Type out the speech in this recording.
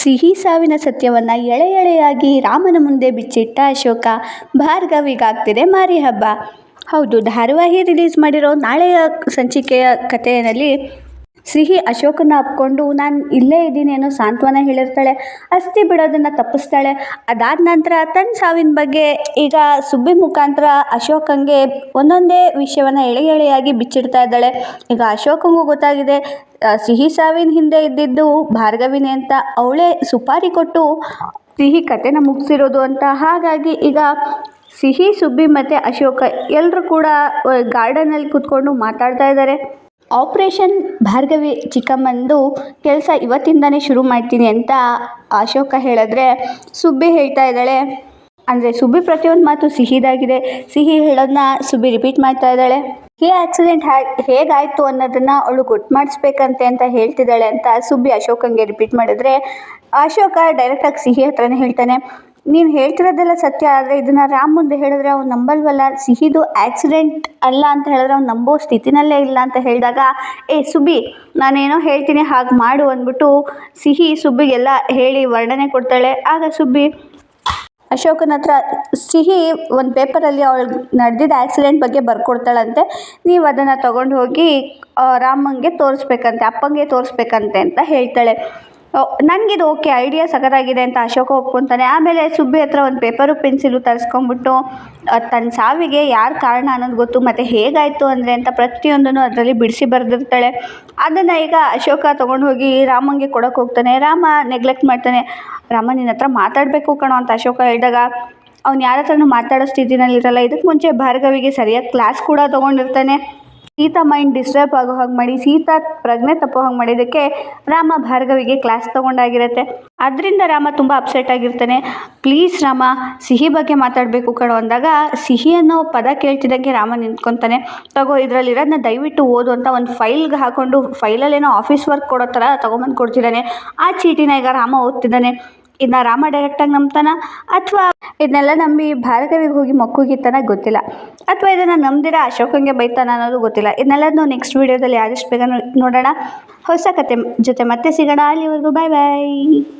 ಸಿಹಿ ಸಾವಿನ ಸತ್ಯವನ್ನು ಎಳೆ ಎಳೆಯಾಗಿ ರಾಮನ ಮುಂದೆ ಬಿಚ್ಚಿಟ್ಟ ಅಶೋಕ, ಭಾರ್ಗವಿಗಾಗ್ತಿದೆ ಮಾರಿ ಹಬ್ಬ. ಹೌದು, ಧಾರಾವಾಹಿ ರಿಲೀಸ್ ಮಾಡಿರೋ ನಾಳೆಯ ಸಂಚಿಕೆಯ ಕಥೆಯಲ್ಲಿ ಸಿಹಿ ಅಶೋಕನ ಅಪ್ಕೊಂಡು, ನಾನು ಇಲ್ಲೇ ಇದ್ದೀನಿ ಅನ್ನೋ ಸಾಂತ್ವನ ಹೇಳಿರ್ತಾಳೆ. ಅಸ್ಥಿ ಬಿಡೋದನ್ನು ತಪ್ಪಿಸ್ತಾಳೆ. ಅದಾದ ನಂತರ ತನ್ನ ಸಾವಿನ ಬಗ್ಗೆ ಈಗ ಸುಬ್ಬಿ ಮುಖಾಂತರ ಅಶೋಕಂಗೆ ಒಂದೊಂದೇ ವಿಷಯವನ್ನು ಎಳೆ ಎಳೆಯಾಗಿ ಬಿಚ್ಚಿಡ್ತಾ ಇದ್ದಾಳೆ. ಈಗ ಅಶೋಕಂಗೂ ಗೊತ್ತಾಗಿದೆ ಸಿಹಿ ಸಾವಿನ ಹಿಂದೆ ಇದ್ದಿದ್ದು ಭಾರ್ಗವಿನೇ ಅಂತ. ಅವಳೇ ಸುಪಾರಿ ಕೊಟ್ಟು ಸಿಹಿ ಕತೆನ ಮುಗಿಸಿರೋದು ಅಂತ. ಹಾಗಾಗಿ ಈಗ ಸಿಹಿ, ಸುಬ್ಬಿ ಮತ್ತು ಅಶೋಕ ಎಲ್ಲರೂ ಕೂಡ ಗಾರ್ಡನಲ್ಲಿ ಕೂತ್ಕೊಂಡು ಮಾತಾಡ್ತಾ ಇದ್ದಾರೆ. ಆಪ್ರೇಷನ್ ಭಾರ್ಗವಿ ಚಿಕ್ಕಮ್ಮಂದು ಕೆಲಸ ಇವತ್ತಿಂದನೇ ಶುರು ಮಾಡ್ತೀನಿ ಅಂತ ಅಶೋಕ ಹೇಳಿದ್ರೆ, ಸುಬ್ಬಿ ಹೇಳ್ತಾ ಇದ್ದಾಳೆ. ಅಂದರೆ ಸುಬ್ಬಿ ಪ್ರತಿಯೊಂದು ಮಾತು ಸಿಹಿದಾಗಿದೆ. ಸಿಹಿ ಹೇಳೋದನ್ನ ಸುಬ್ಬಿ ರಿಪೀಟ್ ಮಾಡ್ತಾ ಇದ್ದಾಳೆ. ಈ ಆಕ್ಸಿಡೆಂಟ್ ಹೇಗಾಯಿತು ಅನ್ನೋದನ್ನು ಅವಳು ಗೊತ್ತು ಮಾಡಿಸ್ಬೇಕಂತೆ ಅಂತ ಹೇಳ್ತಿದ್ದಾಳೆ ಅಂತ ಸುಬ್ಬಿ ಅಶೋಕಂಗೆ ರಿಪೀಟ್ ಮಾಡಿದ್ರೆ, ಅಶೋಕ ಡೈರೆಕ್ಟಾಗಿ ಸಿಹಿ ಹತ್ರನೇ ಹೇಳ್ತಾನೆ. ನೀನು ಹೇಳ್ತಿರೋದೆಲ್ಲ ಸತ್ಯ, ಆದರೆ ಇದನ್ನು ರಾಮ್ ಮುಂದೆ ಹೇಳಿದ್ರೆ ಅವ್ನು ನಂಬಲ್ವಲ್ಲ? ಸಿಹಿದು ಆಕ್ಸಿಡೆಂಟ್ ಅಲ್ಲ ಅಂತ ಹೇಳಿದ್ರೆ ಅವ್ನು ನಂಬೋ ಸ್ಥಿತಿನಲ್ಲೇ ಇಲ್ಲ ಅಂತ ಹೇಳಿದಾಗ, ಏ ಸುಬ್ಬಿ, ನಾನೇನೋ ಹೇಳ್ತೀನಿ, ಹಾಗೆ ಮಾಡು ಅಂದ್ಬಿಟ್ಟು ಸಿಹಿ ಸುಬ್ಬಿಗೆಲ್ಲ ಹೇಳಿ ವರ್ಣನೆ ಕೊಡ್ತಾಳೆ. ಆಗ ಸುಬ್ಬಿ, ಅಶೋಕನ ಹತ್ರ ಸಿಹಿ ಒಂದು ಪೇಪರಲ್ಲಿ ಅವಳು ನಡೆದಿದ್ದ ಆಕ್ಸಿಡೆಂಟ್ ಬಗ್ಗೆ ಬರ್ಕೊಡ್ತಾಳಂತೆ. ನೀವು ಅದನ್ನು ತಗೊಂಡು ಹೋಗಿ ರಾಮಂಗೆ ತೋರಿಸ್ಬೇಕಂತೆ, ಅಪ್ಪಂಗೆ ತೋರಿಸ್ಬೇಕಂತೆ ಅಂತ ಹೇಳ್ತಾಳೆ. ನನಗಿದು ಓಕೆ ಐಡಿಯಾ ಸಖತ್ತಾಗಿದೆ ಅಂತ ಅಶೋಕ ಒಪ್ಕೊತಾನೆ ಆಮೇಲೆ ಸುಬ್ಬಿ ಹತ್ರ ಒಂದು ಪೇಪರು ಪೆನ್ಸಿಲು ತರಿಸ್ಕೊಂಬಿಟ್ಟು ತನ್ನ ಸಾವಿಗೆ ಯಾರು ಕಾರಣ ಅನ್ನೋದು ಗೊತ್ತು, ಮತ್ತು ಹೇಗಾಯಿತು ಅಂದರೆ ಅಂತ ಪ್ರತಿಯೊಂದನ್ನು ಅದರಲ್ಲಿ ಬಿಡಿಸಿ ಬರೆದಿರ್ತಾಳೆ. ಅದನ್ನು ಈಗ ಅಶೋಕ ತೊಗೊಂಡು ಹೋಗಿ ರಾಮಂಗೆ ಕೊಡೋಕೆ ಹೋಗ್ತಾನೆ. ರಾಮ ನೆಗ್ಲೆಕ್ಟ್ ಮಾಡ್ತಾನೆ. ರಾಮ, ನಿನ್ನ ಹತ್ರ ಮಾತಾಡಬೇಕು ಕಣೋ ಅಂತ ಅಶೋಕ ಹೇಳಿದಾಗ, ಅವ್ನು ಯಾರ ಹತ್ರನೂ ಮಾತಾಡೋ ಸ್ಥಿತಿನಲ್ಲಿರಲ್ಲ. ಇದಕ್ಕೆ ಮುಂಚೆ ಭಾರ್ಗವಿಗೆ ಸರಿಯಾದ ಕ್ಲಾಸ್ ಕೂಡ ತೊಗೊಂಡಿರ್ತಾನೆ. ಸೀತಾ ಮೈಂಡ್ ಡಿಸ್ಟರ್ಬ್ ಆಗೋ ಹಾಗೆ ಮಾಡಿ, ಸೀತಾ ಪ್ರಜ್ಞೆ ತಪ್ಪೋ ಹಾಗೆ ಮಾಡಿದ್ದಕ್ಕೆ ರಾಮ ಭಾರ್ಗವಿಗೆ ಕ್ಲಾಸ್ ತೊಗೊಂಡಾಗಿರುತ್ತೆ. ಅದರಿಂದ ರಾಮ ತುಂಬ ಅಪ್ಸೆಟ್ ಆಗಿರ್ತಾನೆ. ಪ್ಲೀಸ್ ರಾಮ, ಸಿಹಿ ಬಗ್ಗೆ ಮಾತಾಡಬೇಕು ಕಣೋ ಅಂದಾಗ, ಸಿಹಿ ಅನ್ನೋ ಪದ ಕೇಳ್ತಿದ್ದಂಗೆ ರಾಮ ನಿಂತ್ಕೊತಾನೆ. ತಗೋ ಇದರಲ್ಲಿರೋದನ್ನ ದಯವಿಟ್ಟು ಓದು ಅಂತ ಒಂದು ಫೈಲ್ಗೆ ಹಾಕೊಂಡು ಫೈಲಲ್ಲೇನೋ ಆಫೀಸ್ ವರ್ಕ್ ಕೊಡೋ ಥರ ತೊಗೊಂಬಂದು ಕೊಡ್ತಿದ್ದಾನೆ. ಆ ಚೀಟಿನ ಈಗ ರಾಮ ಓದ್ತಿದ್ದಾನೆ. ಇದನ್ನ ರಾಮ ಡೈರೆಕ್ಟಾಗಿ ನಂಬ್ತಾನ? ಅಥವಾ ಇದನ್ನೆಲ್ಲ ನಂಬಿ ಭಾರ್ಗವಿಗೆ ಹೋಗಿ ಮಕ್ಕುಗಿತ್ತಾನ ಗೊತ್ತಿಲ್ಲ. ಅಥವಾ ಇದನ್ನು ನಂಬ್ದಿರ ಅಶೋಕಂಗೆ ಬೈತಾನ ಅನ್ನೋದು ಗೊತ್ತಿಲ್ಲ. ಇದನ್ನೆಲ್ಲ ನಾವು ನೆಕ್ಸ್ಟ್ ವೀಡಿಯೋದಲ್ಲಿ ಆದಷ್ಟು ಬೇಗ ನೋಡೋಣ. ಹೊಸ ಕತೆ ಜೊತೆ ಮತ್ತೆ ಸಿಗೋಣ. ಅಲ್ಲಿವರೆಗೂ ಬಾಯ್ ಬಾಯ್